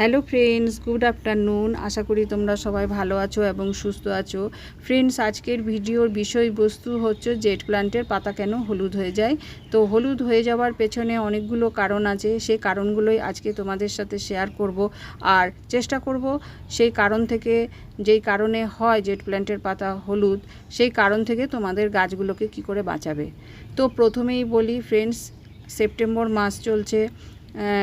Hello friends, good afternoon. আশা করি তোমরা সবাই ভালো আছো এবং সুস্থ আছো। ফ্রেন্ডস, আজকের ভিডিওর বিষয়বস্তু হচ্ছে জেট প্লান্টের পাতা কেন হলুদ হয়ে যায়? তো হলুদ হয়ে যাওয়ার পেছনে অনেকগুলো কারণ আছে। সেই কারণগুলোই আজকে তোমাদের সাথে শেয়ার করব আর চেষ্টা করব সেই কারণ থেকে যেই কারণে হয় জেট প্ল্যান্টের পাতা হলুদ, সেই কারণ থেকে তোমাদের গাছগুলোকে কি করে বাঁচাবে। তো প্রথমেই বলি, ফ্রেন্ডস, সেপ্টেম্বর মাস চলছে।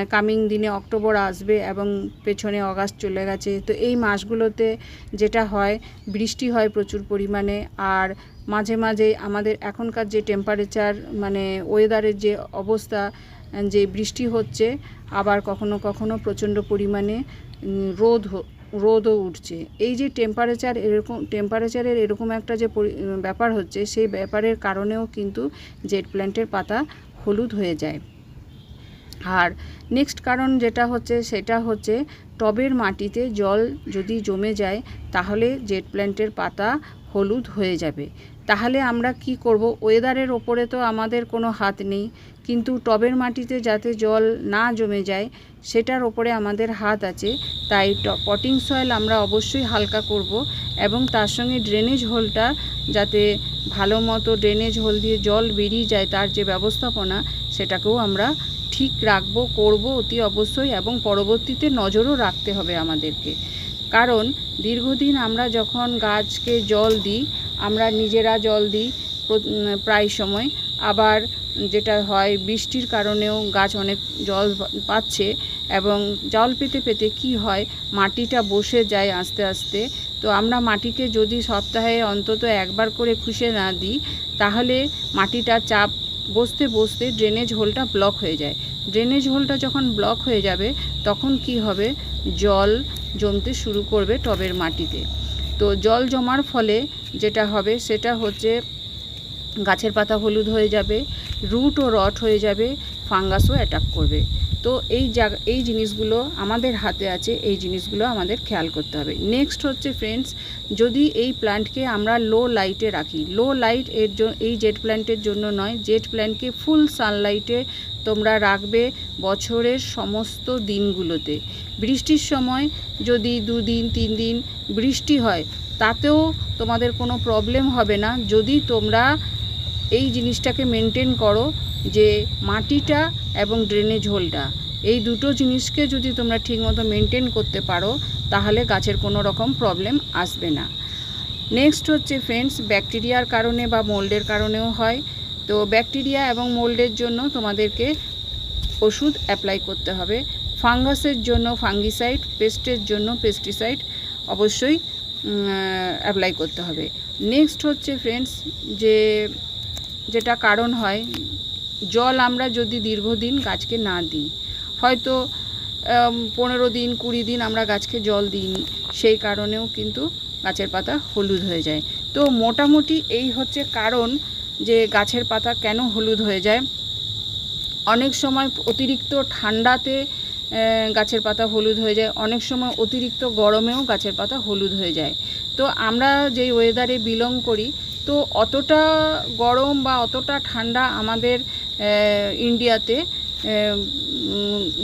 কামিং দিনে অক্টোবর আসবে এবং পেছনে অগাস্ট চলে গেছে। তো এই মাসগুলোতে যেটা হয়, বৃষ্টি হয় প্রচুর পরিমাণে আর মাঝে মাঝে আমাদের এখনকার যে টেম্পারেচার মানে ওয়েদারের যে অবস্থা, যে বৃষ্টি হচ্ছে, আবার কখনো কখনো প্রচণ্ড পরিমাণে রোদ রোদও উঠছে। এই যে টেম্পারেচার এরকম টেম্পারেচারের এরকম একটা যে পরি- ব্যাপার হচ্ছে, সেই ব্যাপারের কারণেও কিন্তু জেট প্ল্যান্টের পাতা হলুদ হয়ে যায়। আর নেক্সট কারণ যেটা হচ্ছে, সেটা হচ্ছে টবের মাটিতে জল যদি জমে যায়, তাহলে জেট প্ল্যান্টের পাতা হলুদ হয়ে যাবে। তাহলে আমরা কি করব? ওয়েদারের ওপরে তো আমাদের কোনো হাত নেই। কিন্তু টবের মাটিতে যাতে জল না জমে যায়, সেটার ওপরে আমাদের হাত আছে। তাই পটিং সয়েল আমরা অবশ্যই হালকা করব এবং তার সঙ্গে ড্রেনেজ হোলটা যাতে ভালো মতো ড্রেনেজ হোল দিয়ে জল বেরিয়ে যায়, তার যে ব্যবস্থাপনা, সেটাকেও আমরা ঠিক রাখব, করব অতি অবশ্যই এবং পরবর্তীতে নজরও রাখতে হবে আমাদেরকে। কারণ দীর্ঘদিন আমরা যখন গাছকে জল দিই, আমরা নিজেরা জল দিই প্রায় সময়। আবার যেটা হয়, বৃষ্টির কারণেও গাছ অনেক জল পাচ্ছে এবং জল পেতে পেতে কি হয়, মাটিটা বসে যায় আস্তে আস্তে। তো আমরা মাটিকে যদি সপ্তাহে অন্তত একবার করে খুশে না দিই, তাহলে মাটিটা চাপ বসতে বসতে ড্রেনেজ হোলটা ব্লক হয়ে যায়। ড্রেনেজ হোলটা যখন ব্লক হয়ে যাবে, তখন কি হবে? জল জমতে শুরু করবে টবের মাটিতে। তো জল জমার ফলে যেটা হবে, সেটা হচ্ছে গাছের পাতা হলুদ হয়ে যাবে, রুট ও রট হয়ে যাবে ফাঙ্গাসও অ্যাটাক করবে। তো এই জায়গা এই জিনিসগুলো আমাদের হাতে আছে, এই জিনিসগুলো আমাদের খেয়াল করতে হবে। নেক্সট হচ্ছে ফ্রেন্ডস যদি এই প্ল্যান্টকে আমরা লো লাইটে রাখি লো লাইটের জন্য এই জেট প্ল্যান্টের জন্য নয় জেট প্ল্যান্টকে ফুল সানলাইটে তোমরা রাখবে বছরের সমস্ত দিনগুলোতে। বৃষ্টির সময় যদি দুদিন তিন দিন বৃষ্টি হয়, তাতেও তোমাদের কোনো প্রবলেম হবে না। যদি তোমরা এই জিনিসটাকে মেনটেন করো যে মাটিটা এবং ড্রেনেজ হোলটা এই দুটো জিনিসকে যদি তোমরা ঠিকমতো মেনটেন করতে পারো, তাহলে গাছের কোনো রকম প্রবলেম আসবে না। নেক্সট হচ্ছে ফ্রেন্ডস ব্যাকটেরিয়ার কারণে বা মোল্ডের কারণেও হয়। তো ব্যাকটেরিয়া এবং মোল্ডের জন্য তোমাদেরকে ওষুধ অ্যাপ্লাই করতে হবে। ফাঙ্গাসের জন্য ফাঙ্গিসাইড পেস্টের জন্য পেস্টিসাইড অবশ্যই অ্যাপ্লাই করতে হবে। নেক্সট হচ্ছে ফ্রেন্ডস যে যেটা কারণ হয়, জল আমরা যদি দীর্ঘদিন গাছকে না দিই, হয়তো পনেরো দিন, কুড়ি দিন আমরা গাছকে জল দিইনি, সেই কারণেও কিন্তু গাছের পাতা হলুদ হয়ে যায়। তো মোটামুটি এই হচ্ছে কারণ যে গাছের পাতা কেন হলুদ হয়ে যায়। অনেক সময় অতিরিক্ত ঠান্ডাতে গাছের পাতা হলুদ হয়ে যায়, অনেক সময় অতিরিক্ত গরমেও গাছের পাতা হলুদ হয়ে যায়। তো আমরা যেই ওয়েদারে বিলং করি তো অতটা গরম বা অতটা ঠান্ডা আমাদের ইন্ডিয়াতে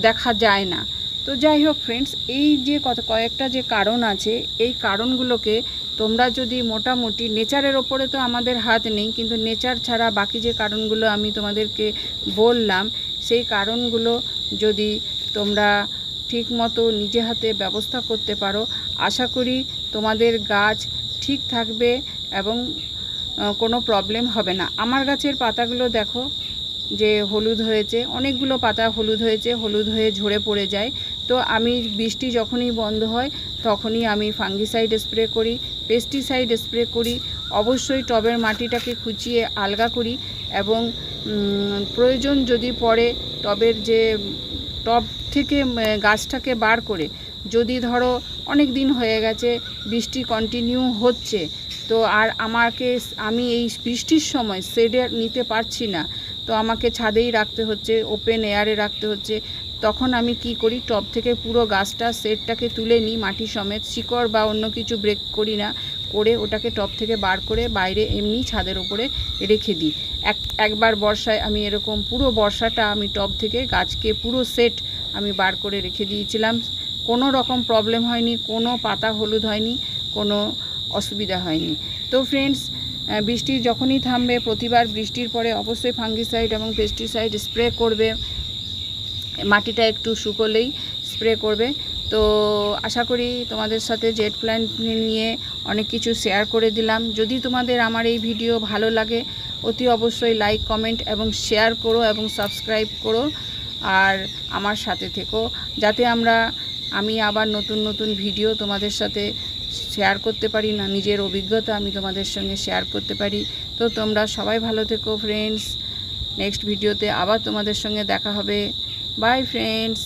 দেখা যায় না। তো যাই হোক ফ্রেন্ডস এই যে কত কয়েকটা যে কারণ আছে, এই কারণগুলোকে তোমরা যদি মোটামুটি নেচারের ওপরে তো আমাদের হাত নেই, কিন্তু নেচার ছাড়া বাকি যে কারণগুলো আমি তোমাদেরকে বললাম, সেই কারণগুলো যদি তোমরা ঠিক মতো নিজে হাতে ব্যবস্থা করতে পারো, আশা করি তোমাদের গাছ ঠিক থাকবে এবং কোনো প্রবলেম হবে না। আমার গাছের পাতাগুলো দেখো, যে হলুদ হয়েছে, অনেকগুলো পাতা হলুদ হয়েছে, হলুদ হয়ে ঝরে পড়ে যায়। তো আমি বৃষ্টি যখনই বন্ধ হয়, তখনই আমি ফাঙ্গিসাইড স্প্রে করি পেস্টিসাইড স্প্রে করি। অবশ্যই টবের মাটিটাকে খুঁচিয়ে আলগা করি এবং প্রয়োজন যদি পড়ে টবের যে, টব থেকে গাছটাকে বার করে। যদি ধরো অনেক দিন হয়ে গেছে, বৃষ্টি কন্টিনিউ হচ্ছে তো আর আমাকে আমি এই বৃষ্টির সময় শেডে নিতে পারছি না। তো আমাকে ছাদেই রাখতে হচ্ছে ওপেন এয়ারে রাখতে হচ্ছে। তখন আমি কি করি টব থেকে পুরো গাছটা সেটটাকে তুলে নিই, মাটি সমেত, শিকড় বা অন্য কিছু ব্রেক করি না, করে ওটাকে টব থেকে বার করে বাইরে এমনি ছাদের ওপরে রেখে দিই। এক, একবার বর্ষায় আমি এরকম পুরো বর্ষাটা আমি টব থেকে গাছকে পুরো সেট আমি বার করে রেখে দিয়েছিলাম। কোনো রকম প্রবলেম হয়নি, কোনো পাতা হলুদ হয়নি, কোনো অসুবিধা হয়নি। তো ফ্রেন্ডস বৃষ্টি যখনই থামবে, প্রতিবার বৃষ্টির পরে অবশ্যই ফাঙ্গিসাইড এবং পেস্টিসাইড স্প্রে করবে। মাটিটা একটু শুকোলেই স্প্রে করবে। তো আশা করি তোমাদের সাথে জেট প্ল্যান্ট নিয়ে অনেক কিছু শেয়ার করে দিলাম। যদি তোমাদের আমার এই ভিডিও ভালো লাগে, অতি অবশ্যই লাইক কমেন্ট এবং শেয়ার করো এবং সাবস্ক্রাইব করো। আর আমার সাথে থেকো। যাতে আমরা, আমি আবার নতুন নতুন ভিডিও তোমাদের সাথে শেয়ার করতে পারি না, নিজের অভিজ্ঞতা আমি তোমাদের সঙ্গে শেয়ার করতে পারি। তো তোমরা সবাই ভালো থেকো ফ্রেন্ডস নেক্সট ভিডিওতে আবার তোমাদের সঙ্গে দেখা হবে। By friends